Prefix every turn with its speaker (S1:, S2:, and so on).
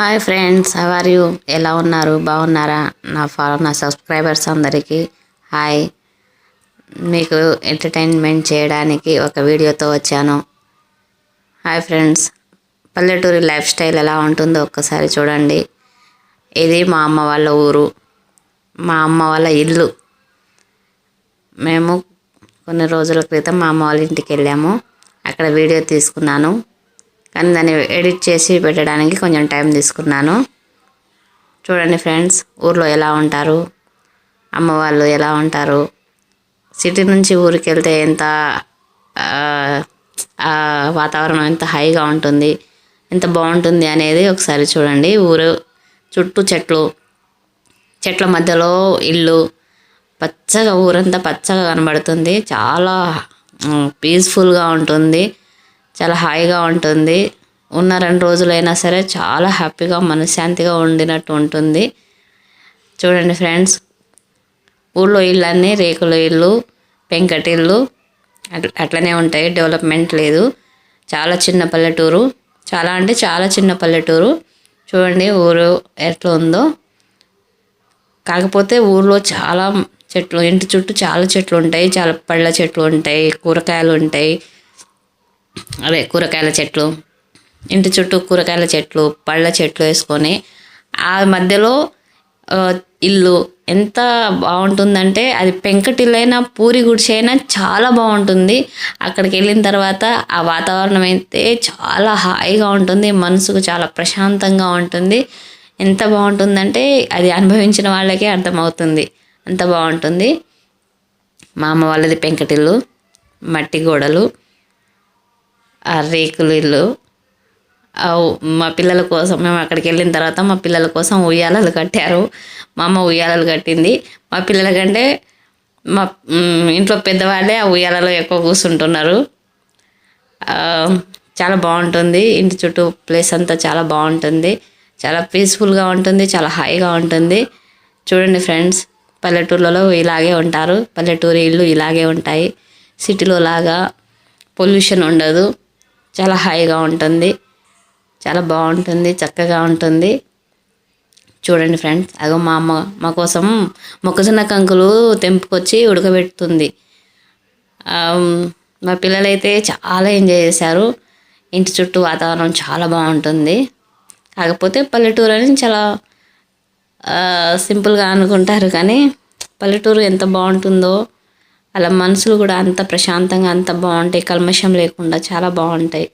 S1: Hi friends are you ఎలా ఉన్నారు? బాగున్నారా? నా ఫాలో నా సబ్స్క్రైబర్స్ అందరికీ హాయ్. మీకు ఎంటర్టైన్మెంట్ చేయడానికి ఒక వీడియోతో వచ్చాను. హాయ్ ఫ్రెండ్స్ పల్లెటూరి లైఫ్ స్టైల్ ఎలా ఉంటుందో ఒక్కసారి చూడండి. ఇది మా అమ్మ వాళ్ళ ఊరు. మా అమ్మ వాళ్ళ ఇల్లు. మేము కొన్ని రోజుల క్రితం మా అమ్మ వాళ్ళ ఇంటికి వెళ్ళాము. అక్కడ వీడియో తీసుకున్నాను. కానీ దాన్ని ఎడిట్ చేసి పెట్టడానికి కొంచెం టైం తీసుకున్నాను. చూడండి ఫ్రెండ్స్ ఊర్లో ఎలా ఉంటారు? అమ్మ వాళ్ళు ఎలా ఉంటారు? సిటీ నుంచి ఊరికి వెళ్తే ఎంత వాతావరణం ఎంత హైగా ఉంటుంది ఎంత బాగుంటుంది అనేది ఒకసారి చూడండి. ఊరు చుట్టూ చెట్లు చెట్ల మధ్యలో ఇల్లు పచ్చగా ఊరంతా పచ్చగా కనబడుతుంది. చాలా పీస్ఫుల్గా ఉంటుంది. చాలా హాయిగా ఉంటుంది. ఉన్న రెండు రోజులైనా సరే చాలా హ్యాపీగా మనశ్శాంతిగా ఉండినట్టు ఉంటుంది. చూడండి ఫ్రెండ్స్ ఊళ్ళో ఇళ్ళన్నీ రేకుల ఇల్లు పెంకటిల్లు అట్ల అట్లనే ఉంటాయి. డెవలప్మెంట్ లేదు. చాలా చిన్న పల్లెటూరు. చాలా అంటే చాలా చిన్న పల్లెటూరు. చూడండి ఊరు ఎట్లా ఉందో. కాకపోతే ఊర్లో చాలా చెట్లు ఇంటి చుట్టూ చాలా చెట్లు ఉంటాయి. చాలా పళ్ళ చెట్లు ఉంటాయి కూరగాయలు ఉంటాయి. అదే కూరగాయల చెట్లు ఇంటి చుట్టూ కూరగాయల చెట్లు పళ్ళ చెట్లు వేసుకొని ఆ మధ్యలో ఇల్లు ఎంత బాగుంటుందంటే అది పెంకటిల్లైనా పూరి గుడిసైనా చాలా బాగుంటుంది. అక్కడికి వెళ్ళిన తర్వాత ఆ వాతావరణం అయితే చాలా హాయిగా ఉంటుంది మనసుకు చాలా ప్రశాంతంగా ఉంటుంది. ఎంత బాగుంటుందంటే అది అనుభవించిన వాళ్ళకే అర్థమవుతుంది. అంత బాగుంటుంది. మా అమ్మ వాళ్ళది పెంకటిల్లు మట్టి గోడలు. ఆ రేకులు ఇల్లు. మా పిల్లల కోసం మేము అక్కడికి వెళ్ళిన తర్వాత మా పిల్లల కోసం ఉయ్యాలలు కట్టారు. మా అమ్మ ఉయ్యాలలు కట్టింది. మా పిల్లల కంటే మా ఇంట్లో పెద్దవాళ్ళే ఆ ఉయ్యాలలో ఎక్కువ కూర్చుంటున్నారు. చాలా బాగుంటుంది. ఇంటి చుట్టూ ప్లేస్ అంతా చాలా బాగుంటుంది. చాలా పీస్ఫుల్గా ఉంటుంది. చాలా హాయిగా ఉంటుంది. చూడండి ఫ్రెండ్స్ పల్లెటూర్లలో ఇలాగే ఉంటారు. పల్లెటూరి ఇల్లు ఇలాగే ఉంటాయి. సిటీలో లాగా పొల్యూషన్ ఉండదు. చాలా హాయిగా ఉంటుంది. చాలా బాగుంటుంది చక్కగా ఉంటుంది. చూడండి ఫ్రెండ్స్ అగో మా అమ్మ మా కోసం మొక్కజొన్న కంకులు తెంపుకొచ్చి ఉడకబెడుతుంది. మా పిల్లలైతే చాలా ఎంజాయ్ చేశారు. ఇంటి చుట్టూ వాతావరణం చాలా బాగుంటుంది. కాకపోతే పల్లెటూరు అని చాలా సింపుల్గా అనుకుంటారు కానీ పల్లెటూరు ఎంత బాగుంటుందో అలా మనసులు కూడా అంత ప్రశాంతంగా అంత బాగుంటాయి. కల్మషం లేకుండా చాలా బాగుంటాయి.